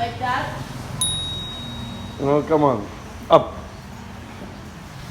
Like that? No, come on. Up.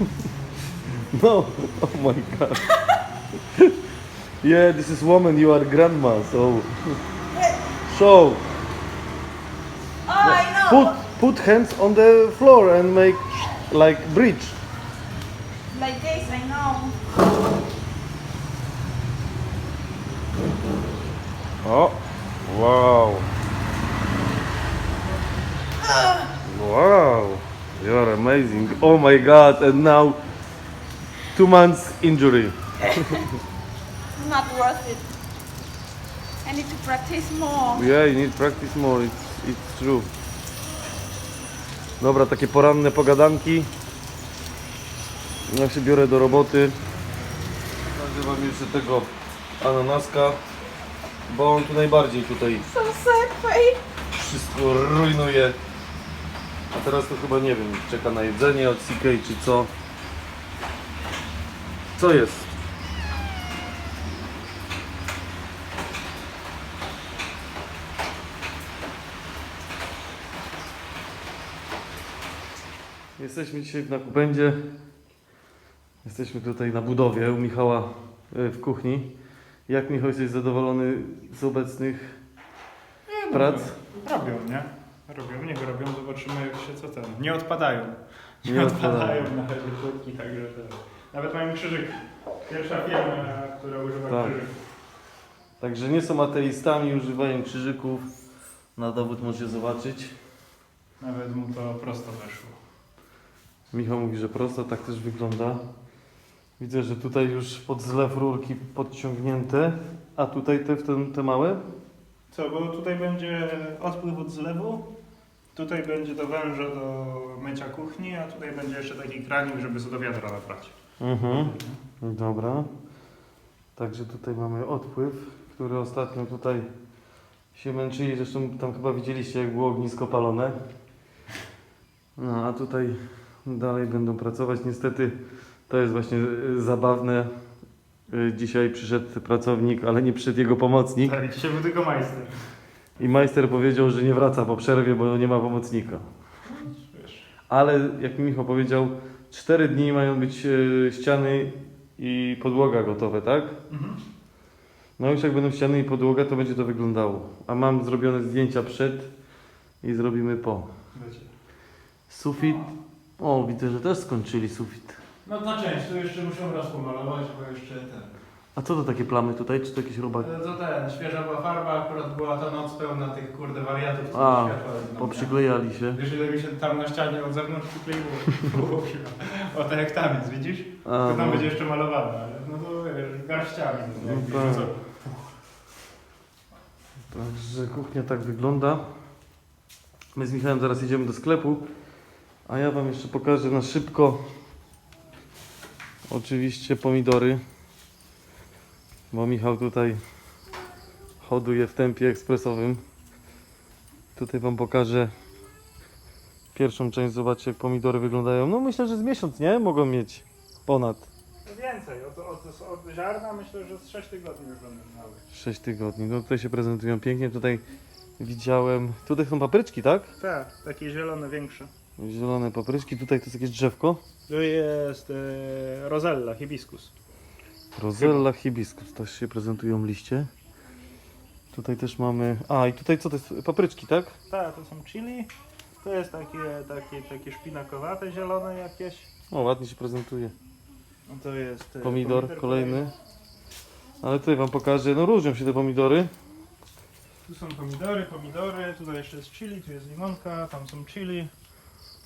no. Oh my god. yeah, this is woman. You are grandma, so. So, Oh, I know. put put hands on the floor and make like bridge. Like this, I know. Oh, wow. Wow, you are amazing. Oh my god, and now two months injury. Not worth it. I need to practice more. Yeah, you need practice more, it's, it's true. Dobra, takie poranne pogadanki. Ja się biorę do roboty. Nazywam jeszcze tego ananaska, bo on tu najbardziej tutaj So sad, wszystko rujnuje. A teraz to chyba nie wiem, czeka na jedzenie od CK czy co. Co jest? Jesteśmy dzisiaj w Nakupędzie. Jesteśmy tutaj na budowie u Michała e, w kuchni. Jak Michał jesteś zadowolony z obecnych prac? Robią, nie? Robią, niech robią, zobaczymy jak się co ten. Nie odpadają. Nie, Nie odpadają na razie płytki, także to. Nawet mają krzyżyk. Pierwsza firma, która używa Tak. krzyżyk. Także nie są ateistami, używają krzyżyków. Na dowód możecie zobaczyć. Nawet mu to prosto weszło. Michał mówi, że prosto tak też wygląda. Widzę, że tutaj już pod zlew rurki podciągnięte, a tutaj te, te, te małe? Co, bo tutaj będzie odpływ od zlewu, tutaj będzie do węża do mycia kuchni, a tutaj będzie jeszcze taki kranik, żeby sobie do wiadra nabrać. Mhm. Dobra. Także tutaj mamy odpływ, który ostatnio tutaj się męczyli. Zresztą tam chyba widzieliście, jak było ognisko palone. No a tutaj dalej będą pracować. Niestety to jest właśnie y, zabawne. Y, Dzisiaj przyszedł pracownik, ale nie przyszedł jego pomocnik. Tak, dzisiaj był tylko majster. I majster powiedział, że nie wraca po przerwie, bo nie ma pomocnika. Ale jak mi Michał powiedział, 4 dni mają być e, ściany i podłoga gotowe, tak? Mhm. No już jak będą ściany i podłoga, to będzie to wyglądało. A mam zrobione zdjęcia przed i zrobimy po. Sufit. O, widzę, że też skończyli sufit. No na część, tu jeszcze muszę raz pomalować, bo jeszcze ten. A co to takie plamy tutaj? Czy to jakieś robaki? E, To ten, świeża była farba, akurat była ta noc pełna tych kurde wariatów, co A, światła? Poprzyklejali się. Wiesz ile mi się tam na ścianie od zewnątrz przykleiło? o tak jak tam jest, widzisz? A, to tam no. będzie jeszcze malowane, ale no to wiesz, garściami. No, jak No tak. co? Także kuchnia tak wygląda. My z Michałem zaraz idziemy do sklepu, a ja Wam jeszcze pokażę na szybko oczywiście pomidory, bo Michał tutaj hoduje w tempie ekspresowym. Tutaj Wam pokażę pierwszą część, zobaczcie jak pomidory wyglądają. No myślę, że z miesiąc, nie? Mogą mieć ponad więcej, od, od, od ziarna myślę, że z 6 tygodni już będą miały. 6 tygodni. No tutaj się prezentują pięknie. Tutaj widziałem, tutaj są papryczki, tak? Tak, takie zielone, większe. Zielone papryczki, tutaj to jest jakieś drzewko. To jest e, rozella, hibiskus. Rosella hibiscus, też się prezentują liście. Tutaj też mamy. A i tutaj co to jest? Papryczki, tak? Tak, to są chili. To jest takie, takie, takie szpinakowate, zielone jakieś. O, ładnie się prezentuje. No to jest e, Pomidor kolejny. Ale tutaj wam pokażę, no różnią się te pomidory. Tu są pomidory, pomidory, tutaj jeszcze jest chili, tu jest limonka, tam są chili.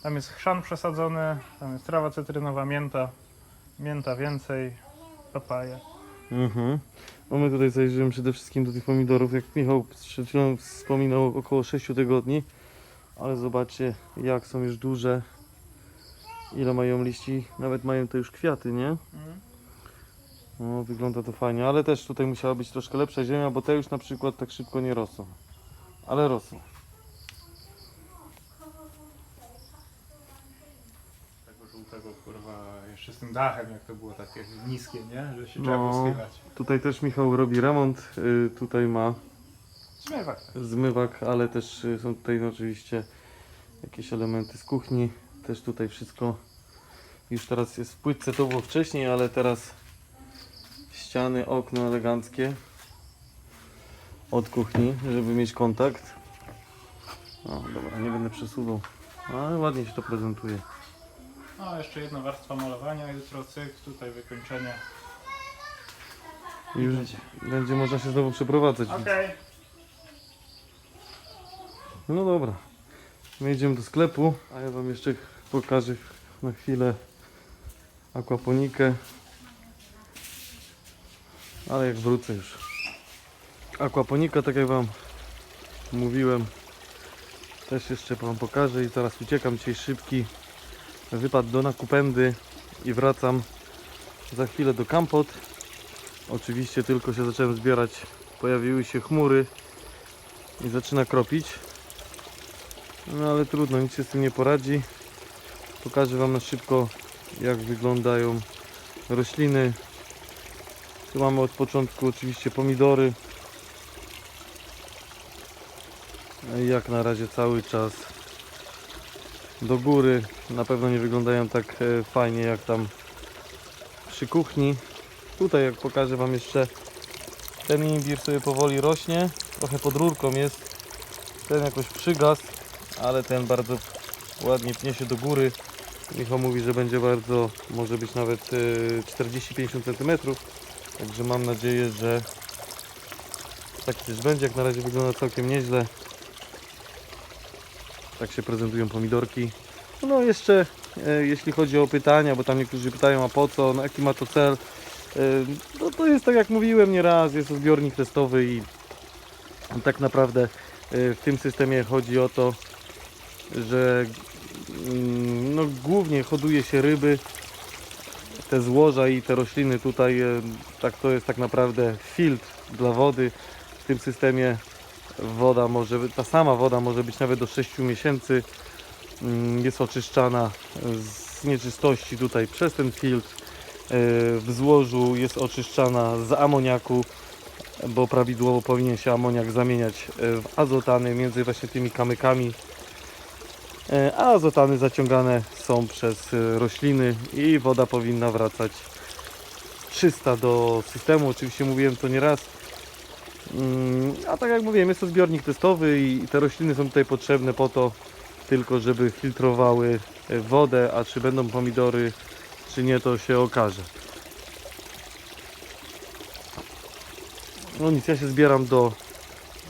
Tam jest chrzan przesadzony, tam jest trawa cytrynowa, mięta, mięta więcej, papaja. Mhm. No my tutaj zajrzymy przede wszystkim do tych pomidorów. Jak Michał przed chwilą wspominał, około 6 tygodni. Ale zobaczcie, jak są już duże. Ile mają liści. Nawet mają to już kwiaty, nie? Mhm. No, wygląda to fajnie, ale też tutaj musiała być troszkę lepsza ziemia, bo te już na przykład tak szybko nie rosną. Ale rosną. Tego kurwa, jeszcze z tym dachem, jak to było takie niskie, nie? Że się No. trzeba poschylać. Tutaj też Michał robi remont. Y, tutaj ma Zmywak. zmywak, ale też y, są tutaj no, oczywiście jakieś elementy z kuchni. Też tutaj wszystko już teraz jest w płytce, to było wcześniej, ale teraz ściany, okno eleganckie od kuchni, żeby mieć kontakt. O, dobra, nie będę przesuwał, ale ładnie się to prezentuje. No, jeszcze jedna warstwa malowania, jutro cyk, tutaj wykończenie. I już będzie można się znowu przeprowadzać. Okej. No dobra, my idziemy do sklepu, a ja Wam jeszcze pokażę na chwilę akwaponikę. Ale jak wrócę już. Akwaponika, tak jak Wam mówiłem, też jeszcze Wam pokażę i zaraz uciekam dzisiaj szybki wypad do Nakupendy i wracam za chwilę do Kampot. Oczywiście tylko się zacząłem zbierać, pojawiły się chmury i zaczyna kropić. No ale trudno, nic się z tym nie poradzi. Pokażę Wam na szybko jak wyglądają rośliny. Tu mamy od początku oczywiście pomidory. Jak na razie cały czas do góry. Na pewno nie wyglądają tak e, fajnie jak tam przy kuchni. Tutaj jak pokażę Wam jeszcze ten imbir sobie powoli rośnie. Trochę pod rurką jest. Ten jakoś przygasł ale ten bardzo ładnie pnie się do góry. Michał mówi, że będzie bardzo, może być nawet y, 40-50 cm. Także mam nadzieję, że taki też będzie. Jak na razie wygląda całkiem nieźle. Tak się prezentują pomidorki. No jeszcze e, jeśli chodzi o pytania, bo tam niektórzy pytają a po co, no jaki ma to cel. E, No to jest tak jak mówiłem nieraz, jest to zbiornik testowy i tak naprawdę e, w tym systemie chodzi o to, że mm, no, głównie hoduje się ryby, te złoża i te rośliny tutaj, tak to jest tak naprawdę filtr dla wody. W tym systemie woda może, ta sama woda może być nawet do 6 miesięcy. Mm, Jest oczyszczana z nieczystości tutaj przez ten filtr. E, W złożu jest oczyszczana z amoniaku, bo prawidłowo powinien się amoniak zamieniać e, w azotany między właśnie tymi kamykami. E, a azotany zaciągane są przez rośliny i woda powinna wracać czysta do systemu. Oczywiście mówiłem to nieraz. Mm, A tak jak mówiłem, jest to zbiornik testowy i te rośliny są tutaj potrzebne po to tylko, żeby filtrowały e, wodę, a czy będą pomidory, czy nie, to się okaże. No nic, ja się zbieram do,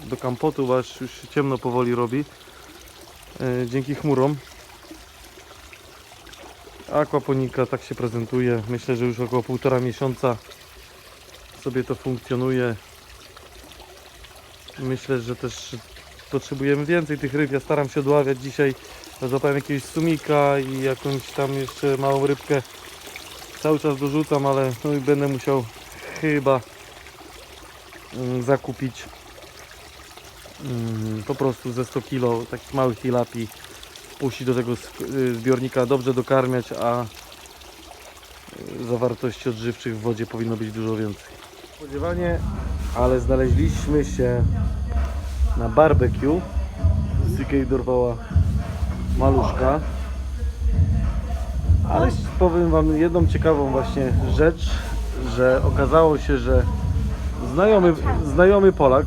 do kampotu, aż już się ciemno powoli robi e, dzięki chmurom. Aquaponika tak się prezentuje. Myślę, że już około półtora miesiąca sobie to funkcjonuje. Myślę, że też potrzebujemy więcej tych ryb. Ja staram się odławiać dzisiaj. Złapałem jakiegoś sumika i jakąś tam jeszcze małą rybkę. Cały czas dorzucam, ale no i będę musiał chyba mm, zakupić mm, po prostu ze 100 kg takich małych tilapii wpuścić do tego y, zbiornika, dobrze dokarmiać, a y, zawartości odżywczych w wodzie powinno być dużo więcej. Spodziewanie, ale znaleźliśmy się na barbecue. CK dorwała maluszka. Ale powiem Wam jedną ciekawą właśnie rzecz, że okazało się, że znajomy, znajomy Polak,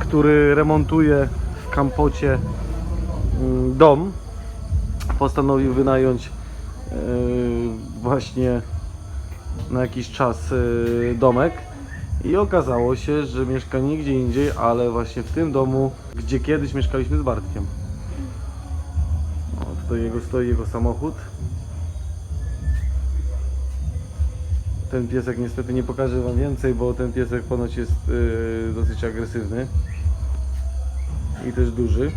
który remontuje w Kampocie mm, dom, postanowił wynająć yy, właśnie na jakiś czas yy, domek i okazało się, że mieszka nigdzie indziej, ale właśnie w tym domu, gdzie kiedyś mieszkaliśmy z Bartkiem. O, tutaj jego, stoi jego samochód. Ten piesek niestety nie pokażę Wam więcej, bo ten piesek ponoć jest yy, dosyć agresywny i też duży.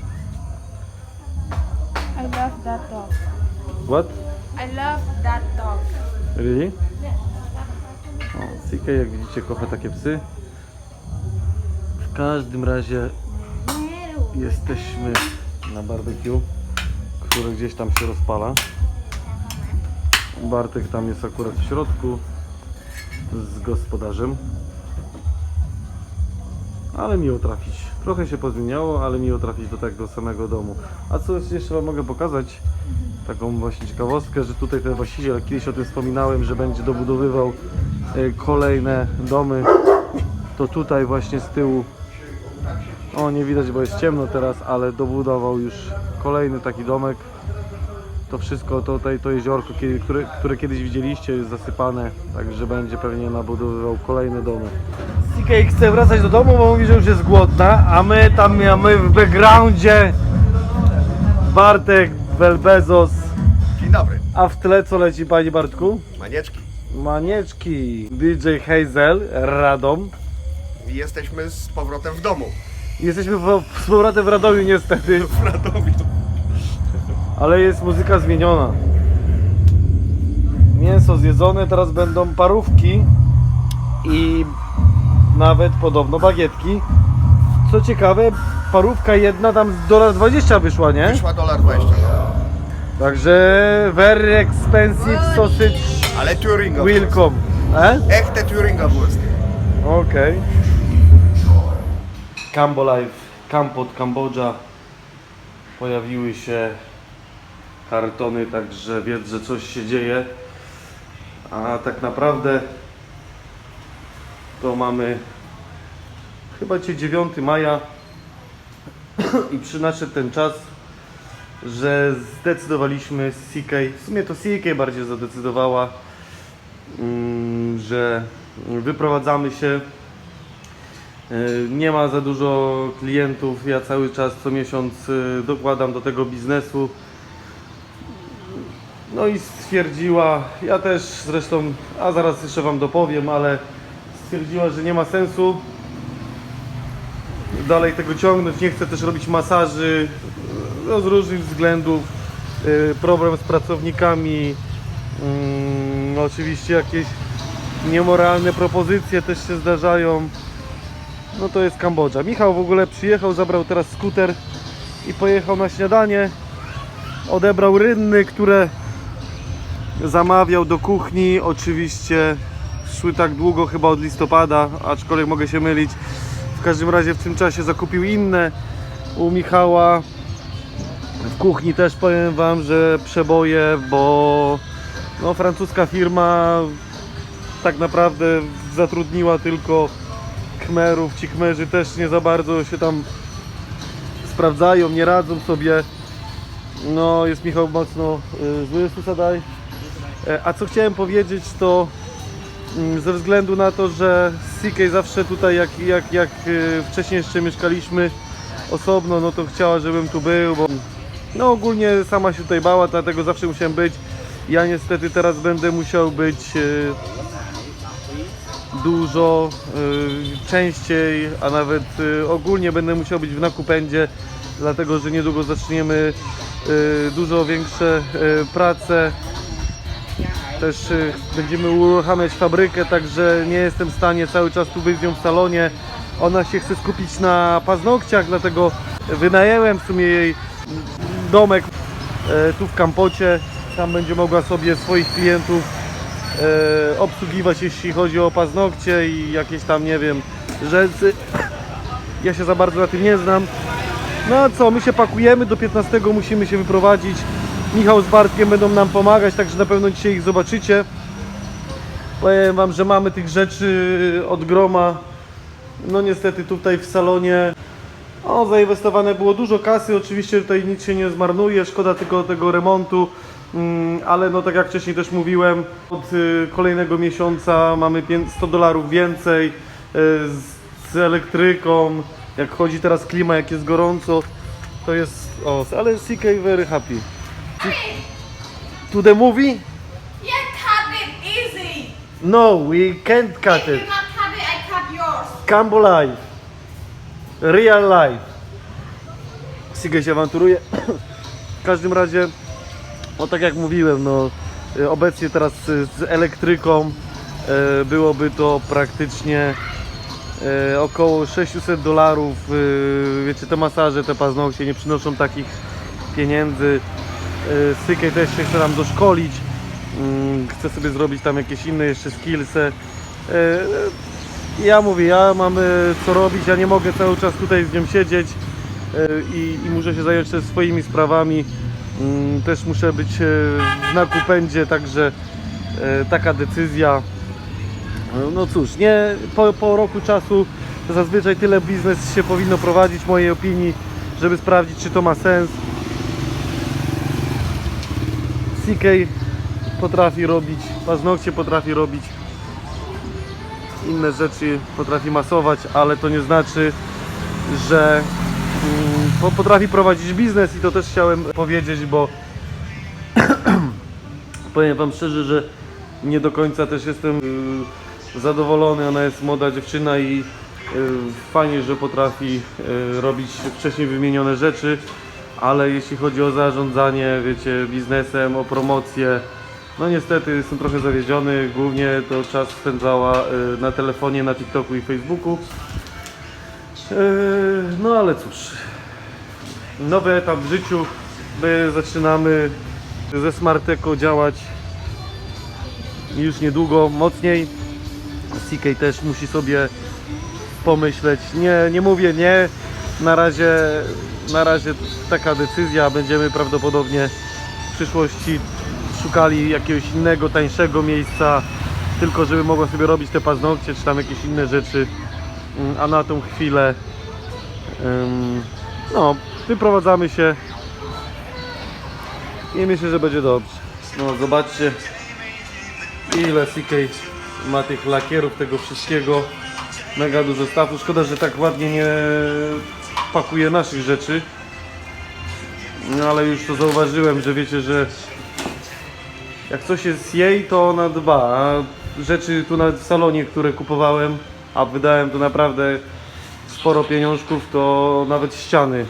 I love that dog. What? I love that dog. Really? O, CK jak widzicie kocha takie psy. W każdym razie jesteśmy na barbecue, które gdzieś tam się rozpala. Bartek tam jest akurat w środku z gospodarzem. ale miło trafić. Trochę się pozmieniało, ale miło trafić do tego samego domu. A co jeszcze Wam mogę pokazać? Taką właśnie ciekawostkę, że tutaj ten właściciel, kiedyś o tym wspominałem, że będzie dobudowywał kolejne domy. To tutaj właśnie z tyłu, o nie widać, bo jest ciemno teraz, ale dobudował już kolejny taki domek. To wszystko tutaj, to jeziorko, które, które kiedyś widzieliście, jest zasypane, także będzie pewnie nabudowywał kolejne domy. CK chce wracać do domu, bo mówi, że już jest głodna, a my tam mamy w backgroundzie Bartek, Belbezos, Dzień dobry, a w tle co leci Panie Bartku? manieczki. Manieczki, DJ Hazel, Radom. Jesteśmy z powrotem w domu. Jesteśmy w, z powrotem w Radomiu niestety, W Radomiu. ale jest muzyka zmieniona. Mięso zjedzone, teraz będą parówki i nawet podobno bagietki. Co ciekawe, parówka jedna tam z dolar 20 wyszła, nie? Wyszła dolar 20. Także very expensive sausage Ale Turinga. welcome. E? Echte Turinga wurst. Okej. Cambo Life, Kampot, Kambodża. Pojawiły się kartony, także wiedz, że coś się dzieje. A tak naprawdę to mamy chyba cię 9 maja i przyszedł ten czas, że zdecydowaliśmy z CK, w sumie to CK bardziej zadecydowała, mm, że wyprowadzamy się. Yy, Nie ma za dużo klientów. Ja cały czas co miesiąc yy, dokładam do tego biznesu. No i stwierdziła, ja też zresztą, a zaraz jeszcze Wam dopowiem, ale stwierdziła, że nie ma sensu dalej tego ciągnąć. Nie chcę też robić masaży no, z różnych względów. Yy, Problem z pracownikami, mm, oczywiście jakieś niemoralne propozycje też się zdarzają. No to jest Kambodża. Michał w ogóle przyjechał, zabrał teraz skuter i pojechał na śniadanie. Odebrał rynny, które zamawiał do kuchni. Oczywiście szły tak długo, chyba od listopada, aczkolwiek mogę się mylić. W każdym razie w tym czasie zakupił inne u Michała. W kuchni też powiem Wam, że przeboje, bo no, francuska firma tak naprawdę zatrudniła tylko Khmerów. Ci Khmerzy też nie za bardzo się tam sprawdzają, nie radzą sobie. No, jest Michał mocno y, zły, Susadaj. E, A co chciałem powiedzieć, to mm, ze względu na to, że CK zawsze tutaj, jak, jak, jak y, wcześniej jeszcze mieszkaliśmy osobno, no to chciała, żebym tu był, bo no ogólnie sama się tutaj bała, dlatego zawsze musiałem być. Ja niestety teraz będę musiał być y, dużo y, częściej, a nawet y, ogólnie będę musiał być w nakupędzie, dlatego że niedługo zaczniemy dużo większe prace. Też będziemy uruchamiać fabrykę, także nie jestem w stanie cały czas tu być z nią w salonie. Ona się chce skupić na paznokciach, dlatego wynajęłem w sumie jej domek e, tu w Kampocie. Tam będzie mogła sobie swoich klientów e, obsługiwać, jeśli chodzi o paznokcie i jakieś tam, nie wiem, rzeczy. Ja się za bardzo na tym nie znam. No a co, my się pakujemy, do 15 musimy się wyprowadzić. Michał z Bartkiem będą nam pomagać, także na pewno dzisiaj ich zobaczycie. Powiem Wam, że mamy tych rzeczy od groma. No niestety tutaj w salonie o, zainwestowane było dużo kasy, oczywiście tutaj nic się nie zmarnuje, szkoda tylko tego remontu, mm, ale no tak jak wcześniej też mówiłem, od y, kolejnego miesiąca mamy pię- 100 dolarów więcej y, z, elektryką, jak chodzi teraz klima, jak jest gorąco, to jest, o, ale CK very happy. To the movie? Yeah, cut it easy. No, we can't cut If you it. not cut it, I cut yours. Cambo Life. Real life. Sigę się awanturuje. W każdym razie, no tak jak mówiłem, no y, obecnie teraz z elektryką y, byłoby to praktycznie y, około 600 dolarów. Wiecie, te masaże, te paznokcie nie przynoszą takich pieniędzy. Sykę też się chce tam doszkolić. Mm, Chcę sobie zrobić tam jakieś inne jeszcze skillsy. Ja mówię, ja mam co robić, ja nie mogę cały czas tutaj z nią siedzieć e, i, i muszę się zająć też swoimi sprawami. Mm, Też muszę być e, na kupędzie, także e, taka decyzja. No cóż, nie po, po roku czasu zazwyczaj tyle biznes się powinno prowadzić w mojej opinii, żeby sprawdzić czy to ma sens. CK potrafi robić, paznokcie potrafi robić, inne rzeczy potrafi masować, ale to nie znaczy, że mm, po- potrafi prowadzić biznes i to też chciałem powiedzieć, bo powiem Wam szczerze, że nie do końca też jestem y, zadowolony. Ona jest młoda dziewczyna i y, fajnie, że potrafi y, robić wcześniej wymienione rzeczy, ale jeśli chodzi o zarządzanie, wiecie, biznesem, o promocję, no niestety jestem trochę zawiedziony. Głównie to czas spędzała y, na telefonie, na TikToku i Facebooku. Y, No ale cóż, nowy etap w życiu. My zaczynamy ze Smarteko działać już niedługo mocniej. CK też musi sobie pomyśleć. Nie, nie mówię nie. Na razie, na razie taka decyzja. Będziemy prawdopodobnie w przyszłości szukali jakiegoś innego, tańszego miejsca, tylko żeby mogła sobie robić te paznokcie, czy tam jakieś inne rzeczy. Mm, A na tą chwilę no, wyprowadzamy się i myślę, że będzie dobrze. No zobaczcie ile CK ma tych lakierów, tego wszystkiego. Mega dużo stafu. Szkoda, że tak ładnie nie pakuje naszych rzeczy. No ale już to zauważyłem, że wiecie, że jak coś jest jej, to ona dba. A rzeczy tu nawet w salonie, które kupowałem, a wydałem tu naprawdę sporo pieniążków, to nawet ściany.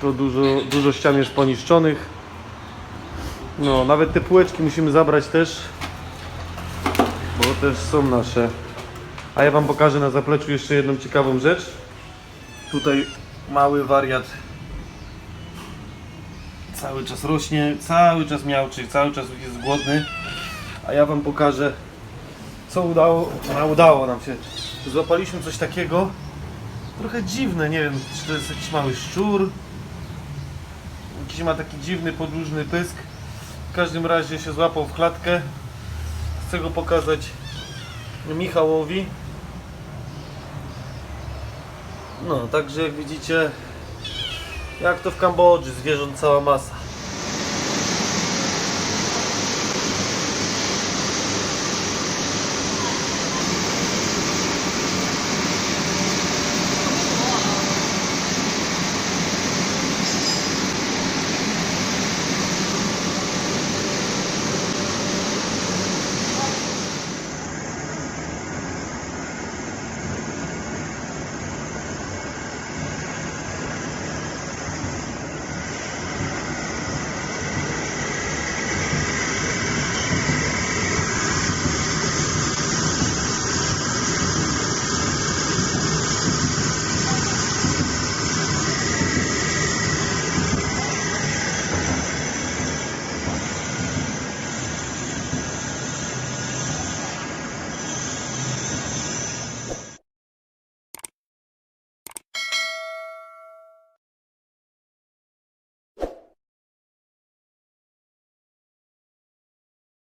To dużo, dużo ścian jest poniszczonych. No, nawet te półeczki musimy zabrać też, bo też są nasze. A ja Wam pokażę na zapleczu jeszcze jedną ciekawą rzecz. Tutaj mały wariat cały czas rośnie, cały czas miałczy, cały czas jest głodny. A ja Wam pokażę, co udało, a udało nam się. Złapaliśmy coś takiego, trochę dziwne, nie wiem, czy to jest jakiś mały szczur, jakiś ma taki dziwny, podłużny pysk. W każdym razie się złapał w klatkę. Chcę go pokazać Michałowi. No, także jak widzicie, jak to w Kambodży, zwierząt cała masa.